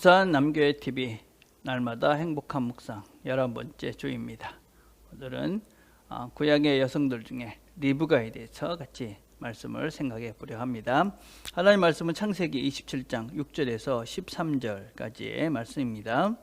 부산 남교회 TV 날마다 행복한 묵상 열한 번째 주입니다. 오늘은 어, 구약의 여성들 중에 리브가에 대해서 같이 말씀을 생각해 보려 합니다. 하나님 말씀은 창세기 27장 6절에서 13절까지의 말씀입니다.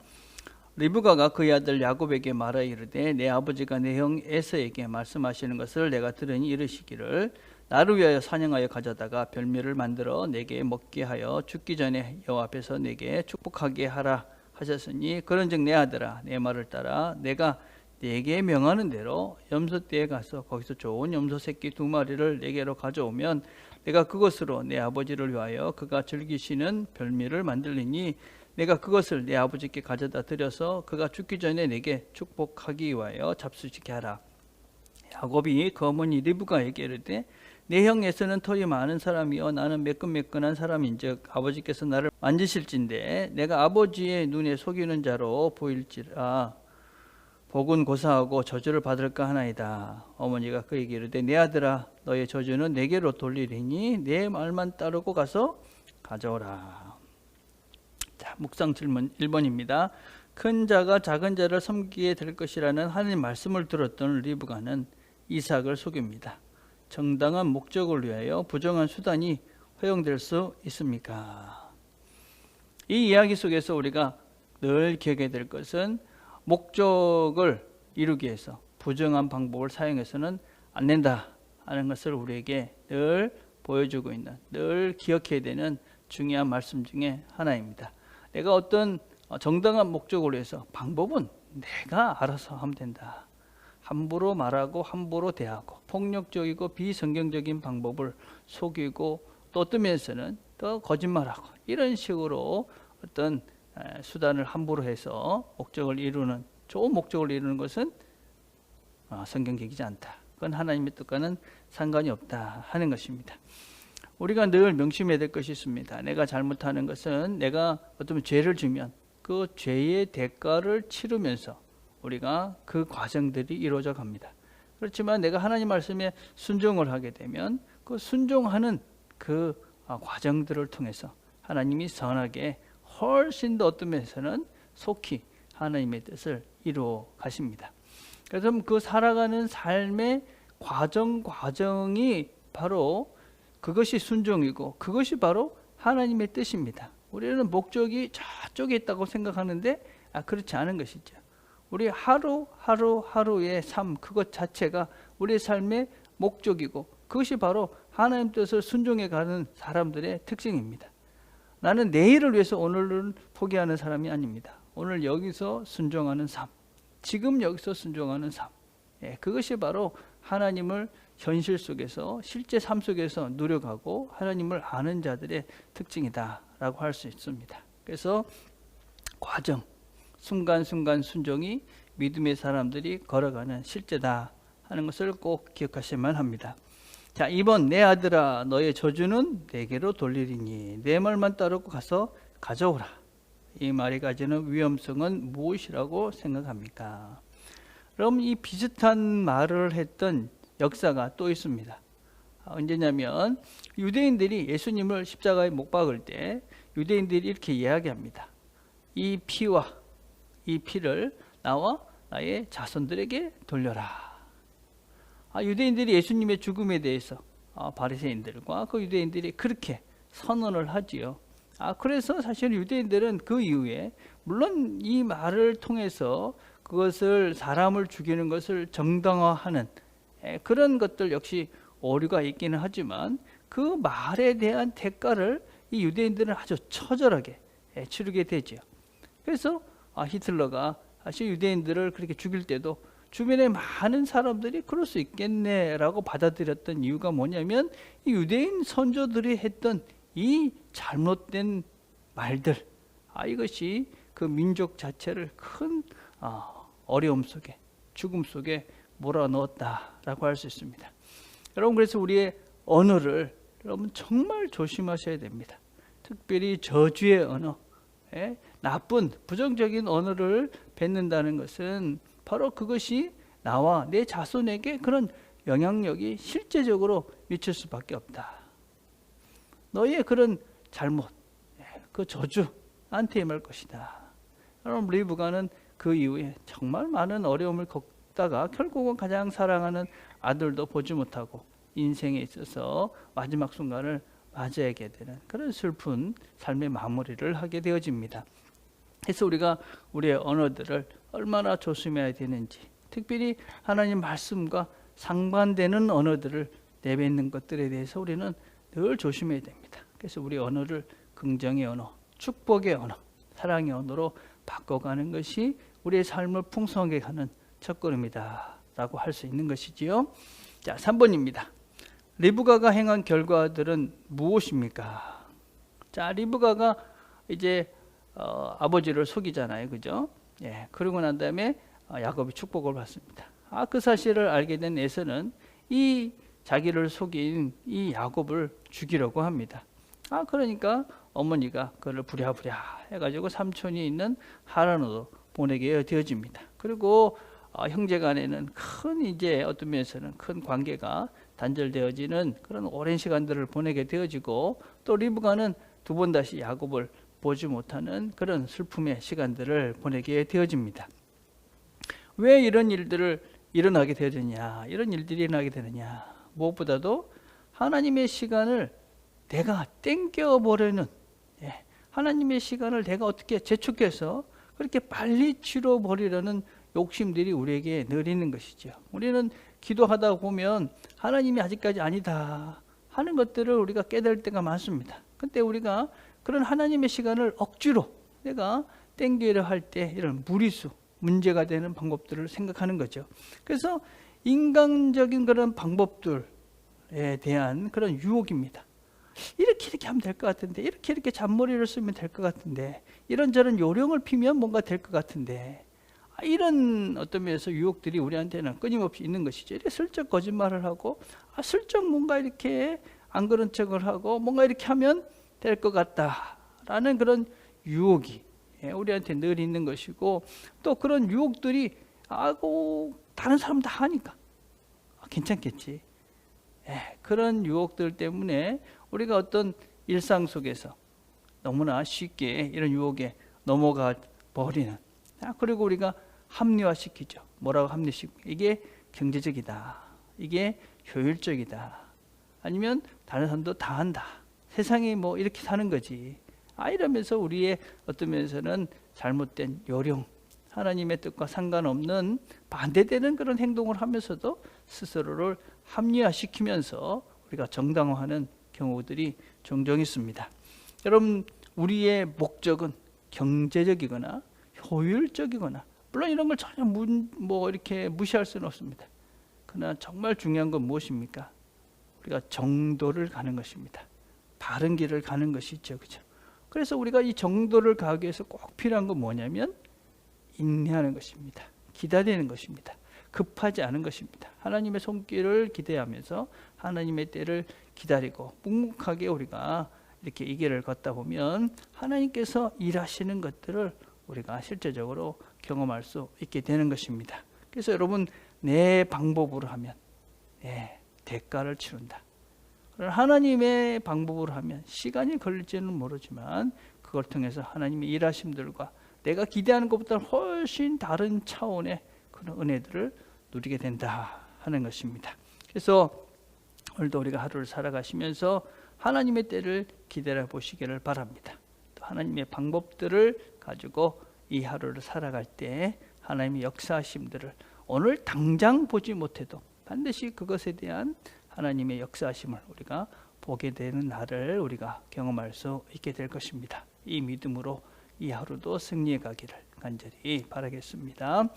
리브가가 그의 아들 야곱에게 말하 이르되 내 아버지가 내 형 에서에게 말씀하시는 것을 내가 들으니 이르시기를 나를 위하여 사냥하여 가져다가 별미를 만들어 내게 먹게 하여 죽기 전에 여호와 앞에서 내게 축복하게 하라 하셨으니 그런즉 내 아들아 내 말을 따라 내가 내게 명하는 대로 염소 떼에 가서 거기서 좋은 염소 새끼 두 마리를 내게로 가져오면 내가 그것으로 내 아버지를 위하여 그가 즐기시는 별미를 만들리니 내가 그것을 내 아버지께 가져다 드려서 그가 죽기 전에 내게 축복하기 위하여 잡수시게 하라. 야곱이 그 어머니 리브가에게 이르되 내 형 에서는 털이 많은 사람이요 나는 매끈매끈한 사람인즉 아버지께서 나를 만지실진데 내가 아버지의 눈에 속이는 자로 보일지라 복은 고사하고 저주를 받을까 하나이다. 어머니가 그에게 이르되 내 아들아 너의 저주는 내게로 돌리리니 내 말만 따르고 가서 가져오라. 자, 묵상 질문 1번입니다. 큰 자가 작은 자를 섬기게 될 것이라는 하나님 말씀을 들었던 리브가는 이삭을 속입니다. 정당한 목적을 위하여 부정한 수단이 허용될 수 있습니까? 이 이야기 속에서 우리가 늘 기억해야 될 것은 목적을 이루기 위해서 부정한 방법을 사용해서는 안 된다 하는 것을 우리에게 늘 보여주고 있는 늘 기억해야 되는 중요한 말씀 중에 하나입니다. 내가 어떤 정당한 목적을 위해서 방법은 내가 알아서 하면 된다. 함부로 말하고 함부로 대하고 폭력적이고 비성경적인 방법을 속이고 또 어떤 면에서는 또 거짓말하고 이런 식으로 어떤 수단을 함부로 해서 목적을 이루는 좋은 목적을 이루는 것은 성경적이지 않다. 그건 하나님의 뜻과는 상관이 없다 하는 것입니다. 우리가 늘 명심해야 될 것이 있습니다. 내가 잘못하는 것은 내가 어떤 죄를 주면 그 죄의 대가를 치르면서 우리가 그 과정들이 이루어져 갑니다. 그렇지만 내가 하나님 말씀에 순종을 하게 되면 그 순종하는 그 아, 과정들을 통해서 하나님이 선하게 훨씬 더 어떤 면에서는 속히 하나님의 뜻을 이루어 가십니다. 그래서 그 살아가는 삶의 과정 과정이 바로 그것이 순종이고 그것이 바로 하나님의 뜻입니다. 우리는 목적이 저쪽에 있다고 생각하는데 아, 그렇지 않은 것이죠. 우리 하루 하루 하루의 삶 그것 자체가 우리의 삶의 목적이고 그것이 바로 하나님 뜻을 순종해 가는 사람들의 특징입니다. 나는 내일을 위해서 오늘을 포기하는 사람이 아닙니다. 오늘 여기서 순종하는 삶, 지금 여기서 순종하는 삶, 예, 그것이 바로 하나님을 현실 속에서 실제 삶 속에서 누려가고 하나님을 아는 자들의 특징이다라고 할 수 있습니다. 그래서 과정, 순간순간 순종이 믿음의 사람들이 걸어가는 실제다 하는 것을 꼭 기억하셔야만 합니다. 자, 2번 내 아들아 너의 저주는 내게로 돌리리니 내 말만 따르고 가서 가져오라. 이 말이 가지는 위험성은 무엇이라고 생각합니까? 그럼 이 비슷한 말을 했던 역사가 또 있습니다. 아, 언제냐면 유대인들이 예수님을 십자가에 못 박을 때 유대인들이 이렇게 이야기합니다. 이 피와 이 피를 나와 나의 자손들에게 돌려라. 아, 유대인들이 예수님의 죽음에 대해서 아, 바리새인들과 그 유대인들이 그렇게 선언을 하지요. 아, 그래서 사실 유대인들은 그 이후에 물론 이 말을 통해서 그것을 사람을 죽이는 것을 정당화하는 에, 그런 것들 역시 오류가 있기는 하지만 그 말에 대한 대가를 이 유대인들은 아주 처절하게 에, 치르게 되죠. 그래서 아, 히틀러가 사실 유대인들을 그렇게 죽일 때도 주변에 많은 사람들이 그럴 수 있겠네라고 받아들였던 이유가 뭐냐면 유대인 선조들이 했던 이 잘못된 말들, 아 이것이 그 민족 자체를 큰 아, 어려움 속에 죽음 속에 몰아넣었다라고 할 수 있습니다. 여러분 그래서 우리의 언어를 여러분 정말 조심하셔야 됩니다. 특별히 저주의 언어, 예? 나쁜 부정적인 언어를 뱉는다는 것은 바로 그것이 나와 내 자손에게 그런 영향력이 실제적으로 미칠 수밖에 없다. 너의 그런 잘못, 예, 그 저주, 나한테 임할 것이다. 여러분 리브가는 그 이후에 정말 많은 어려움을 겪다가 결국은 가장 사랑하는 아들도 보지 못하고 인생에 있어서 마지막 순간을 맞이하게 되는 그런 슬픈 삶의 마무리를 하게 되어집니다. 그래서 우리가 우리의 언어들을 얼마나 조심해야 되는지 특별히 하나님 말씀과 상반되는 언어들을 내뱉는 것들에 대해서 우리는 늘 조심해야 됩니다. 그래서 우리 언어를 긍정의 언어, 축복의 언어, 사랑의 언어로 바꿔가는 것이 우리의 삶을 풍성하게 하는 첫걸음이다 라고 할 수 있는 것이지요. 자, 3번입니다. 리브가가 행한 결과들은 무엇입니까? 자, 리브가가 이제 어, 아버지를 속이잖아요. 그죠? 예. 그러고 난 다음에 어, 야곱이 축복을 받습니다. 아, 그 사실을 알게 된 에서는 이 자기를 속인 이 야곱을 죽이려고 합니다. 아, 그러니까 어머니가 그를 부랴부랴 해가지고 삼촌이 있는 하란으로 보내게 되어집니다. 그리고 어, 형제 간에는 큰 이제 어떤 면에서는 큰 관계가 단절되어지는 그런 오랜 시간들을 보내게 되어지고 또 리브가는 두 번 다시 야곱을 보지 못하는 그런 슬픔의 시간들을 보내게 되어집니다. 왜 이런 일들을 일어나게 되느냐? 이런 일들이 일어나게 되느냐? 무엇보다도 하나님의 시간을 내가 땡겨 버리는 예, 하나님의 시간을 내가 어떻게 재촉해서 그렇게 빨리 치러 버리려는 욕심들이 우리에게 늘 있는 것이죠. 우리는 기도하다 보면 하나님이 아직까지 아니다 하는 것들을 우리가 깨달을 때가 많습니다. 근데 우리가 그런 하나님의 시간을 억지로 내가 땡기려 할 때 이런 무리수, 문제가 되는 방법들을 생각하는 거죠. 그래서 인간적인 그런 방법들에 대한 그런 유혹입니다. 이렇게 이렇게 하면 될 것 같은데, 이렇게 이렇게 잔머리를 쓰면 될 것 같은데, 이런저런 요령을 피면 뭔가 될 것 같은데, 아, 이런 어떤 면에서 유혹들이 우리한테는 끊임없이 있는 것이죠. 이렇게 슬쩍 거짓말을 하고, 아, 슬쩍 뭔가 이렇게 안 그런 척을 하고, 뭔가 이렇게 하면 될 것 같다라는 그런 유혹이 예, 우리한테 늘 있는 것이고 또 그런 유혹들이 아고 다른 사람 다 하니까 아, 괜찮겠지. 예, 그런 유혹들 때문에 우리가 어떤 일상 속에서 너무나 쉽게 이런 유혹에 넘어가 버리는 아, 그리고 우리가 합리화시키죠. 뭐라고 합리식? 이게 경제적이다. 이게 효율적이다. 아니면 다른 사람도 다 한다. 세상이 뭐 이렇게 사는 거지. 아 이러면서 우리의 어떤 면에서는 잘못된 요령, 하나님의 뜻과 상관없는 반대되는 그런 행동을 하면서도 스스로를 합리화시키면서 우리가 정당화하는 경우들이 종종 있습니다. 여러분 우리의 목적은 경제적이거나 효율적이거나 물론 이런 걸 전혀 무, 뭐 이렇게 무시할 수는 없습니다. 그러나 정말 중요한 건 무엇입니까? 우리가 정도를 가는 것입니다. 바른 길을 가는 것이죠. 그죠? 그래서 우리가 이 정도를 가기 위해서 꼭 필요한 건 뭐냐면 인내하는 것입니다. 기다리는 것입니다. 급하지 않은 것입니다. 하나님의 손길을 기대하면서 하나님의 때를 기다리고 묵묵하게 우리가 이렇게 이 길을 걷다 보면 하나님께서 일하시는 것들을 우리가 실제적으로 경험할 수 있게 되는 것입니다. 그래서 여러분 내 방법으로 하면 예, 대가를 치른다. 하나님의 방법으로 하면 시간이 걸릴지는 모르지만 그걸 통해서 하나님의 일하심들과 내가 기대하는 것보다 훨씬 다른 차원의 그런 은혜들을 누리게 된다 하는 것입니다. 그래서 오늘도 우리가 하루를 살아가시면서 하나님의 때를 기다려 보시기를 바랍니다. 또 하나님의 방법들을 가지고 이 하루를 살아갈 때 하나님의 역사하심들을 오늘 당장 보지 못해도 반드시 그것에 대한 하나님의 역사하심을 우리가 보게 되는 날을 우리가 경험할 수 있게 될 것입니다. 이 믿음으로 이 하루도 승리해 가기를 간절히 바라겠습니다.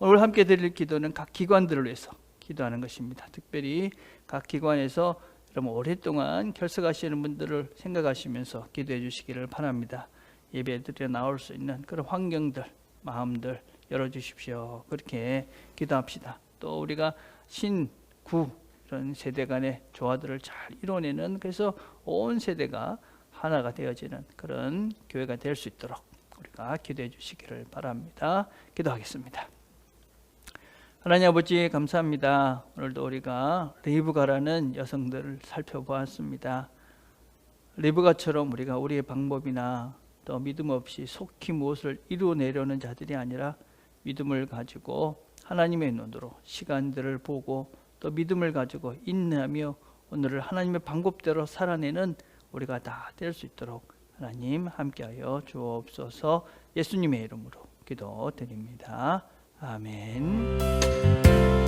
오늘 함께 드릴 기도는 각 기관들을 위해서 기도하는 것입니다. 특별히 각 기관에서 여러분 오랫동안 결석하시는 분들을 생각하시면서 기도해 주시기를 바랍니다. 예배 드려 나올 수 있는 그런 환경들, 마음들 열어 주십시오. 그렇게 기도합시다. 또 우리가 신구 이런 세대 간의 조화들을 잘 이뤄내는 그래서 온 세대가 하나가 되어지는 그런 교회가 될 수 있도록 우리가 기도해 주시기를 바랍니다. 기도하겠습니다. 하나님 아버지 감사합니다. 오늘도 우리가 리브가라는 여성들을 살펴보았습니다. 리브가처럼 우리가 우리의 방법이나 또 믿음 없이 속히 무엇을 이루어내려는 자들이 아니라 믿음을 가지고 하나님의 눈으로 시간들을 보고 또 믿음을 가지고 인내하며 오늘을 하나님의 방법대로 살아내는 우리가 다 될 수 있도록 하나님 함께하여 주옵소서 예수님의 이름으로 기도드립니다. 아멘.